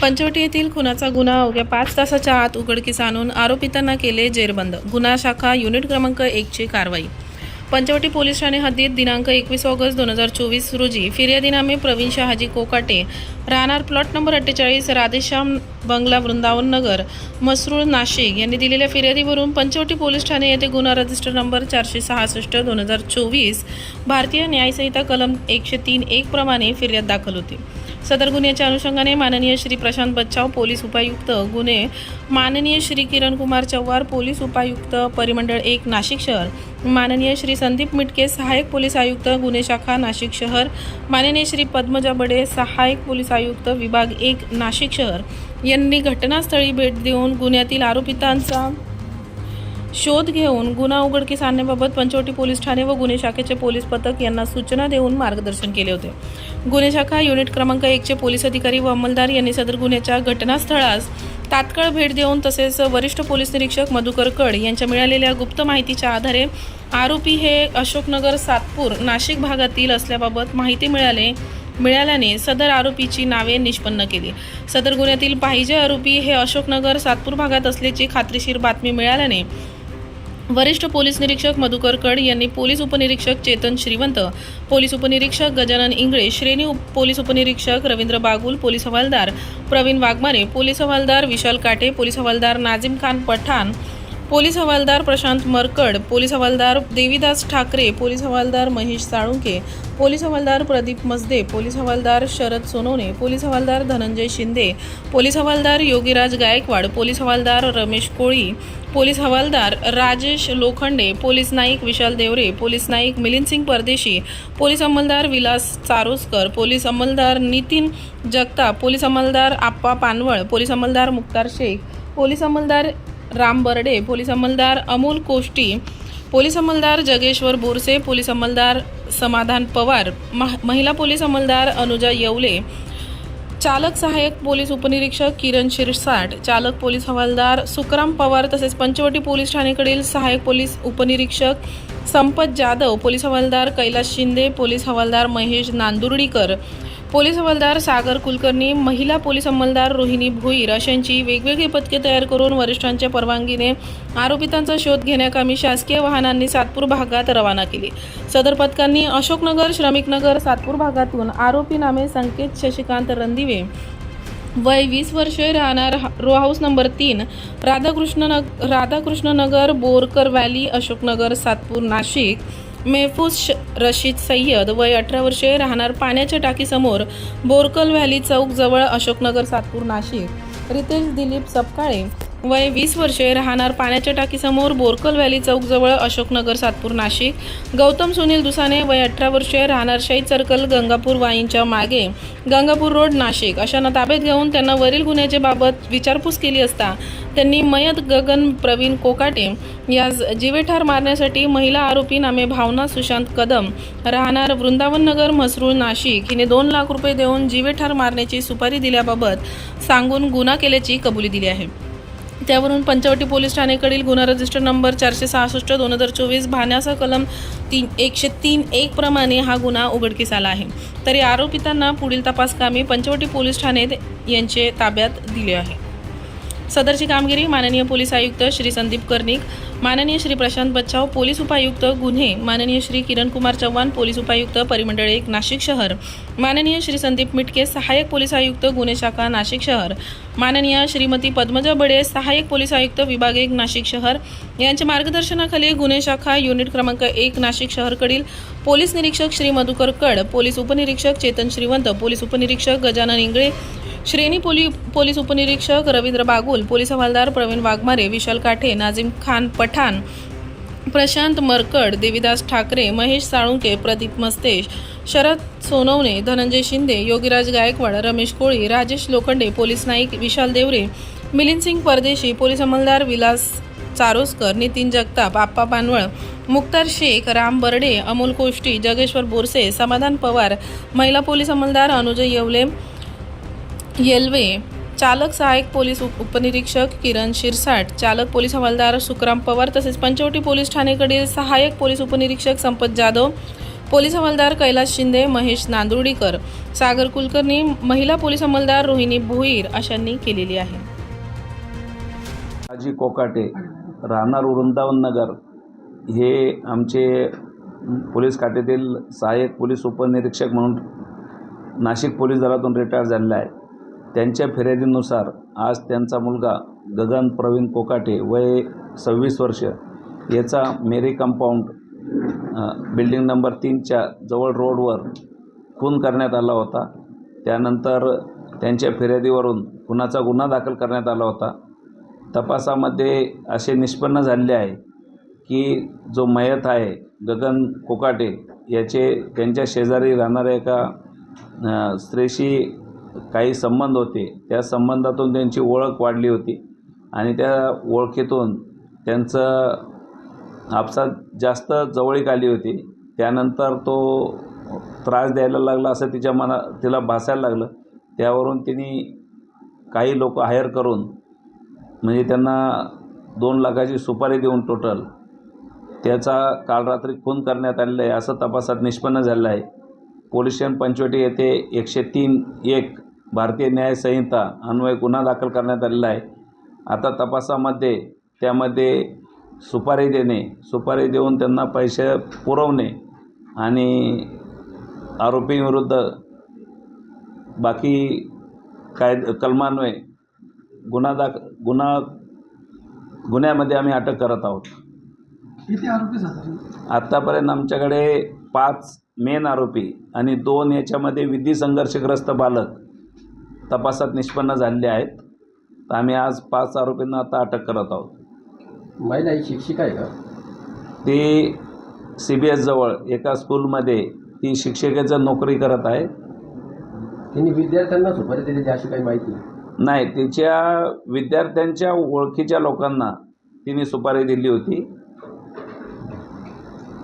पंचवटी येथील खुनाचा गुन्हा अवघ्या पाच तासाच्या आत उघडकीस आणून आरोपितांना केले जेरबंद. गुन्हा शाखा युनिट क्रमांक एकची कारवाई. पंचवटी पोलीस ठाणे हद्दीत दिनांक एकवीस ऑगस्ट दोन हजार चोवीस रोजी फिर्यादीनामे प्रवीण शहाजी कोकाटे राहणार प्लॉट नंबर अठ्ठेचाळीस राधेश्याम बंगला वृंदावन नगर मसरूळ नाशिक यांनी दिलेल्या फिर्यादीवरून पंचवटी पोलीस ठाणे येथे गुन्हा रजिस्टर नंबर चारशे सहासष्ट दोन हजार चोवीस भारतीय न्यायसंहिता कलम एकशे तीन एक प्रमाणे फिर्याद दाखल होती. सदर गुन्ह्याच्या अनुषंगाने माननीय श्री प्रशांत बच्चाव पोलीस उपायुक्त गुन्हे माननीय श्री किरण कुमार चव्हार पोलीस उपायुक्त परिमंडळ एक नाशिक शहर माननीय श्री संदीप मिटके सहाय्यक पोलीस आयुक्त गुन्हे शाखा नाशिक शहर माननीय श्री पद्मजा बडे सहाय्यक पोलीस आयुक्त विभाग एक नाशिक शहर. यांनी घटनास्थळी भेट देऊन गुन्ह्यातील आरोपितांचा शोध घेऊन गुन्हा उघडकीस आणण्याबाबत पंचवटी पोलीस ठाणे व गुन्हे शाखेचे पोलीस पथक यांना सूचना देऊन मार्गदर्शन केले होते. गुन्हे शाखा युनिट क्रमांक एकचे पोलीस अधिकारी व अंमलदार यांनी सदर गुन्ह्याच्या घटनास्थळास तात्काळ भेट देऊन तसेच वरिष्ठ पोलीस निरीक्षक मधुकर कड यांच्या मिळालेल्या गुप्त माहितीच्या आधारे आरोपी हे अशोकनगर सातपूर नाशिक भागातील असल्याबाबत माहिती मिळाले मिळाल्याने सदर आरोपीची नावे निष्पन्न केली. सदर गुन्ह्यातील पाहिजे आरोपी हे अशोकनगर सातपूर भागात असल्याची खात्रीशीर बातमी मिळाल्याने वरिष्ठ पोलीस निरीक्षक मधुकर कड यांनी पोलीस उपनिरीक्षक चेतन श्रीवंत पोलीस उपनिरीक्षक गजानन इंगळे श्रेणी उप पोलीस उपनिरीक्षक रवींद्र बागुल पोलीस हवालदार प्रवीण वाघमारे पोलीस हवालदार विशाल काटे पोलीस हवालदार नाझिम खान पठाण पोलीस हवालदार प्रशांत मरकड पोलीस हवालदार देवीदास ठाकरे पोलीस हवालदार महेश साळुंके पोलीस हवालदार प्रदीप मसदे पोलीस हवालदार शरद सोनवणे पोलीस हवालदार धनंजय शिंदे पोलीस हवालदार योगीराज गायकवाड पोलीस हवालदार रमेश कोळी पोलीस हवालदार राजेश लोखंडे पोलीस नाईक विशाल देवरे पोलीस नाईक मिलिंद सिंग परदेशी पोलीस अंमलदार विलास चारोसकर पोलीस अंमलदार नितीन जगताप पोलीस अंमलदार आप्पा पानवळ पोलीस अंमलदार मुक्तार शेख पोलीस अंमलदार राम बर्डे पोलीस अंमलदार अमोल कोष्टी पोलीस अंमलदार जगेश्वर बोरसे पोलीस अंमलदार समाधान पवार मह- महिला पोलीस अंमलदार अनुजा येवले चालक सहाय्यक पोलीस उपनिरीक्षक किरण शिरसाट चालक पोलीस हवालदार सुखराम पवार तसेच पंचवटी पोलीस ठाणेकडील सहाय्यक पोलीस उपनिरीक्षक संपत जाधव पोलीस हवालदार कैलास शिंदे पोलीस हवालदार महेश नांदुर्डीकर पोलीस अंमलदार सागर कुलकर्णी महिला पोलीस अंमलदार रोहिणी भोईर अशांची वेगवेगळी पथके तयार करून वरिष्ठांच्या परवानगीने आरोपितांचा शोध घेण्याकामी शासकीय वाहनांनी सातपूर भागात रवाना केली. सदर पथकांनी अशोकनगर श्रमिकनगर सातपूर भागातून आरोपी नामे संकेत शशिकांत रणदिवे वय वीस वर्षे राहणार हा- रो हाऊस नंबर तीन राधाकृष्ण नग राधाकृष्णनगर बोरकर व्हॅली अशोकनगर सातपूर नाशिक. मेहफूज श रशीद सय्यद वय अठरा वर्षे राहणार पाण्याच्या टाकीसमोर बोरकल व्हॅली चौक जवळ अशोकनगर सातपूर नाशिक. रितेश दिलीप सपकाळे वय वीस वर्षे राहणार पाण्याच्या टाकीसमोर बोरकल व्हॅली चौकजवळ अशोकनगर सातपूर नाशिक. गौतम सुनील दुसाने वय अठरा वर्षे राहणार शहीद सर्कल गंगापूर वाईंच्या मागे. गंगापूर रोड नाशिक. अशांना ताब्यात घेऊन त्यांना वरील गुन्ह्याच्या बाबत विचारपूस केली असता त्यांनी मयत गगन प्रवीण कोकाटे यास जीवेठार मारण्यासाठी महिला आरोपी नामे भावना सुशांत कदम राहणार वृंदावन नगर म्हसरूळ नाशिक. हिने दोन लाख रुपये देऊन जीवेठार मारण्याची सुपारी दिल्याबाबत सांगून गुन्हा केल्याची कबुली दिली आहे. त्यावरून पंचवटी पोलीस ठाणेकडील गुन्हा रजिस्टर नंबर चारशे सहासष्ट दोन हजार चोवीस भान्याचा कलम तीन एकशे तीन एक प्रमाणे हा गुन्हा उघडकीस आला आहे. तरी आरोपितांना पुढील तपासकामी पंचवटी पोलीस ठाणे यांचे ताब्यात दिले आहे. सदरची कामगिरी माननीय पोलीस आयुक्त श्री संदीप कर्णिक माननीय श्री प्रशांत बच्चाव पोलीस उपायुक्त गुन्हे माननीय श्री किरण कुमार चव्हाण पोलीस उपायुक्त परिमंडळ एक नाशिक शहर माननीय श्री संदीप मिटके सहाय्यक पोलीस आयुक्त गुन्हे शाखा नाशिक शहर माननीय श्रीमती पद्मजा बडे सहाय्यक पोलीस आयुक्त विभाग एक नाशिक शहर यांच्या मार्गदर्शनाखाली गुन्हे शाखा युनिट क्रमांक एक नाशिक शहरकडील पोलीस निरीक्षक श्री मधुकर कड पोलीस उपनिरीक्षक चेतन श्रीवंत पोलीस उपनिरीक्षक गजानन इंगळे श्रेणी पोली पोलीस उपनिरीक्षक रवींद्र बागुल पोलीस हवालदार प्रवीण वाघमारे विशाल काठे नाझिम खान पठाण प्रशांत मरकड देवीदास ठाकरे महेश साळुंके प्रदीप मस्तेश शरद सोनवणे धनंजय शिंदे योगीराज गायकवाड रमेश कोळी राजेश लोखंडे पोलीस नाईक विशाल देवरे मिलिंद सिंग परदेशी पोलीस अंमलदार विलास चारोसकर नितीन जगताप आप्पा पानवळ मुक्तार शेख राम बर्डे अमोल कोष्टी जगेश्वर बोरसे समाधान पवार महिला पोलीस अंमलदार अनुजय येवले येल्वे चालक सहाय्यक पोलीस उप उपनिरीक्षक किरण शिरसाट चालक पोलीस हवालदार सुखराम पवार तसेच पंचवटी पोलीस ठाणेकडील सहाय्यक पोलीस उपनिरीक्षक संपत जाधव पोलीस हवालदार कैलास शिंदे महेश नांदुर्डीकर सागर कुलकर्णी महिला पोलीस हवालदार रोहिणी भोईर अशांनी केलेली आहे. हाजी कोकाटे राहणार वृंदावन नगर हे आमचे पोलीस खात्यातील सहाय्यक पोलीस उपनिरीक्षक म्हणून नाशिक पोलीस दलातून रिटायर झालेले आहे त्यांच्या फिर्यादीनुसार आज त्यांचा मुलगा गगन प्रवीण कोकाटे वय सव्वीस वर्ष याचा मेरी कंपाऊंड बिल्डिंग नंबर तीनच्या जवळ रोडवर खून करण्यात आला होता. त्यानंतर त्यांच्या फिर्यादीवरून खुनाचा गुन्हा दाखल करण्यात आला होता. तपासामध्ये असे निष्पन्न झालेले आहे की जो मयत आहे गगन कोकाटे याचे त्यांच्या शेजारी राहणाऱ्या एका स्त्रीशी काही संबंध होते त्या संबंधातून त्यांची ओळख वाढली होती आणि त्या ओळखीतून त्यांचं आपसात जास्त जवळीक आली होती. त्यानंतर तो त्रास द्यायला लागला असं तिच्या मना तिला भासायला लागलं. त्यावरून तिने काही लोक हायर करून म्हणजे त्यांना दोन लाखाची सुपारी देऊन टोटल त्याचा काल रात्री खून करण्यात आलेला आहे असं तपासात निष्पन्न झालेलं आहे. पोलीस स्टेशन पंचवटी येथे एकशे तीन एक भारतीय न्याय संहिता अन्वय गुन्हा दाखल करण्यात आलेला आहे. आता तपासामध्ये त्यामध्ये सुपारी देणे सुपारी देऊन त्यांना पैसे पुरवणे आणि आरोपींविरुद्ध बाकी काय कलमान्वये गुन्हा दाख गुन्हा गुन्ह्यामध्ये आम्ही अटक करत आहोत. किती आरोपी साधारण आत्तापर्यंत आमच्याकडे पाच मेन आरोपी आणि दोन याच्यामध्ये विधी संघर्षग्रस्त बालक. तपासात निष्पन्न झालेले आहेत. तर आम्ही आज पाच आरोपींना आता अटक करत आहोत. महिला ही शिक्षिका आहे का? ती सी बी एसजवळ एका स्कूलमध्ये ती शिक्षकेचं नोकरी करत आहे. तिने विद्यार्थ्यांना सुपारी दिलेली अशी काही माहिती? नाही तिच्या विद्यार्थ्यांच्या ओळखीच्या लोकांना तिने सुपारी दिली होती.